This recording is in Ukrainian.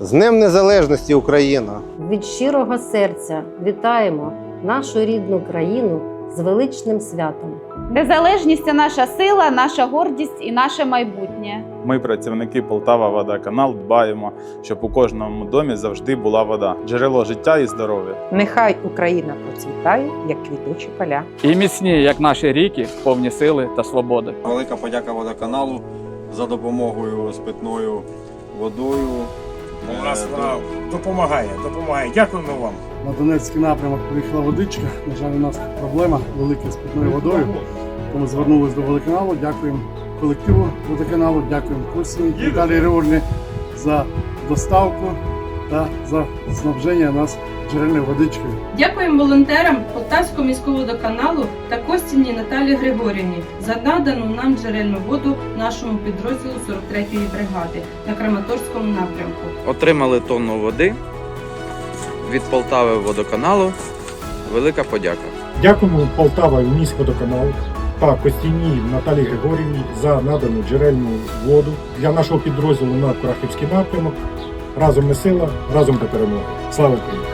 З Днем Незалежності Україна! Від щирого серця вітаємо нашу рідну країну з величним святом. Незалежність це наша сила, наша гордість і наше майбутнє. Ми, працівники Полтава Водоканал, дбаємо, щоб у кожному домі завжди була вода, джерело життя і здоров'я. Нехай Україна процвітає, як квітучі поля. і міцні, як наші ріки, повні сили та свободи. Велика подяка водоканалу за допомогою з питною водою. Нас Е, вона допомагає, допомагає. Дякуємо вам. На Донецький напрямок приїхала водичка. На жаль, у нас проблема велика з питною водою. Тому звернулися до водоканалу. Дякуємо колективу водоканалу, дякуємо Косі Віталії Григорівні за доставку та за снабження нас джерельною водичкою. Дякуємо волонтерам Полтавського міського водоканалу та Костівні Наталі Григорівні за надану нам джерельну воду нашому підрозділу 43-ї бригади на Краматорському напрямку. Отримали тонну води від Полтави водоканалу. Велика подяка. Дякуємо Полтава міськводоканалу та Костяній Наталії Григорівні за надану джерельну воду для нашого підрозділу на Курахівський напрямок. Разом ми сила, разом до перемоги. Слава Україні!